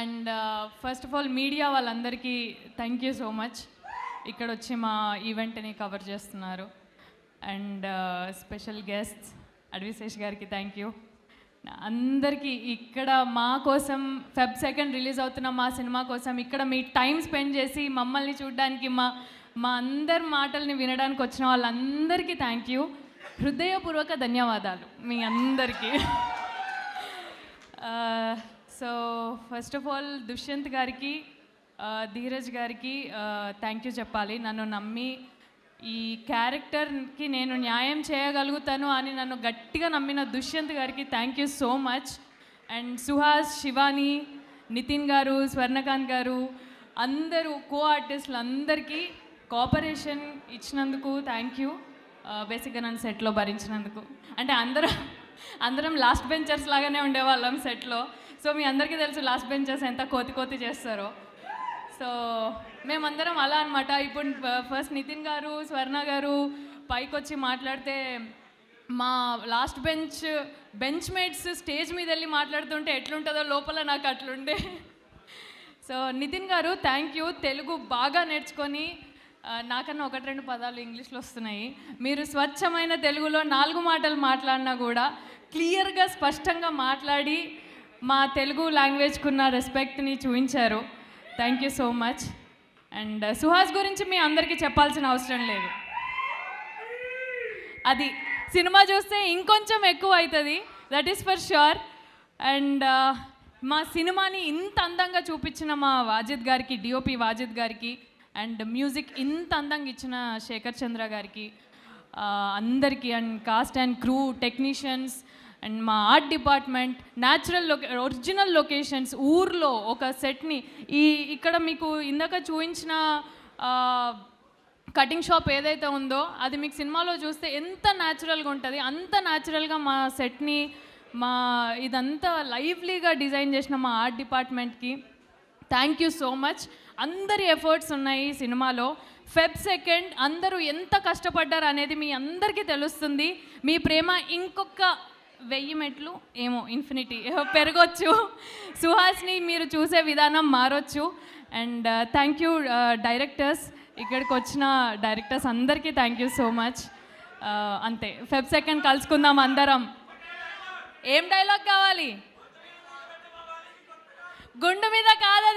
And first of all media వాళ్ళందరికీ thank you so much ఇక్కడ వచ్చి మా ఈవెంట్ని కవర్ చేస్తున్నారు. అండ్ స్పెషల్ గెస్ట్స్ అడ్విశేష్ గారికి థ్యాంక్ యూ అందరికీ ఇక్కడ మా కోసం ఫెబ్ సెకండ్ రిలీజ్ అవుతున్న మా సినిమా కోసం ఇక్కడ మీ టైం స్పెండ్ చేసి మమ్మల్ని చూడడానికి మా మా అందరి మాటల్ని వినడానికి వచ్చిన వాళ్ళందరికీ థ్యాంక్ యూ హృదయపూర్వక ధన్యవాదాలు మీ అందరికీ. So first of all Dushyant గారికి ధీరజ్ గారికి థ్యాంక్ యూ చెప్పాలి. నన్ను నమ్మి ఈ క్యారెక్టర్కి నేను న్యాయం చేయగలుగుతాను అని నన్ను గట్టిగా నమ్మిన దుష్యంత్ గారికి thank you so much and Suhas Shivani Nitin garu Swarnakanth garu అందరూ కో ఆర్టిస్టులు అందరికీ కోఆపరేషన్ ఇచ్చినందుకు థ్యాంక్ యూ బేసిక్గా నన్ను సెట్లో భరించినందుకు. అంటే అందరం అందరం లాస్ట్ బెంచర్స్ లాగానే ఉండేవాళ్ళం సెట్లో సో మీ అందరికీ తెలుసు లాస్ట్ బెంచెస్ ఎంత కోతి కోతి చేస్తారో. సో మేమందరం అలా అనమాట ఇప్పుడు ఫస్ట్ నితిన్ గారు స్వర్ణ గారు పైకి వచ్చి మాట్లాడితే మా last bench bench mates stage మీద వెళ్ళి మాట్లాడుతుంటే ఎట్లుంటుందో లోపల నాకు అట్లుండే. సో నితిన్ గారు థ్యాంక్ యూ తెలుగు బాగా నేర్చుకొని నాకన్నా ఒకటి రెండు పదాలు ఇంగ్లీష్లో వస్తున్నాయి. మీరు స్వచ్ఛమైన తెలుగులో నాలుగు మాటలు మాట్లాడినా కూడా క్లియర్గా స్పష్టంగా మాట్లాడి మా తెలుగు లాంగ్వేజ్కున్న రెస్పెక్ట్ని చూపించారు. Thank you so much and Suhas గురించి మీ అందరికీ చెప్పాల్సిన అవసరం లేదు. అది సినిమా చూస్తే ఇంకొంచెం ఎక్కువ అవుతుంది that is for sure and మా సినిమాని ఇంత అందంగా చూపించిన మా వాజిద్ గారికి డిఓపి వాజిద్ గారికి అండ్ మ్యూజిక్ ఇంత అందంగా ఇచ్చిన శేఖర్ చంద్ర గారికి uh, అందరికీ and cast and crew technicians and మా ఆర్ట్ డిపార్ట్మెంట్ న్యాచురల్ లొకే ఒరిజినల్ లొకేషన్స్ ఊర్లో ఒక సెట్ని ఈ ఇక్కడ మీకు ఇందాక చూపించిన కటింగ్ షాప్ ఏదైతే ఉందో అది మీకు సినిమాలో చూస్తే ఎంత న్యాచురల్గా ఉంటుంది అంత న్యాచురల్గా మా సెట్ని మా ఇదంతా లైవ్లీగా డిజైన్ చేసిన మా ఆర్ట్ డిపార్ట్మెంట్కి. Thank you so much. అందరి ఎఫర్ట్స్ ఉన్నాయి ఈ సినిమాలో. ఫెబ్ సెకండ్ అందరూ ఎంత కష్టపడ్డారు అనేది మీ అందరికీ తెలుస్తుంది. మీ ప్రేమ ఇంకొక వెయ్యి మెట్లు ఏమో ఇన్ఫినిటీ పెరగొచ్చు. సుహాస్ని మీరు చూసే విధానం మారొచ్చు. అండ్ థ్యాంక్ యూ డైరెక్టర్స్ ఇక్కడికి వచ్చిన డైరెక్టర్స్ అందరికీ థ్యాంక్ యూ సో మచ్ అంతే. ఫెబ్ సెకండ్ కలుసుకుందాం అందరం. ఏం డైలాగ్ కావాలి? గుండు మీద కాదు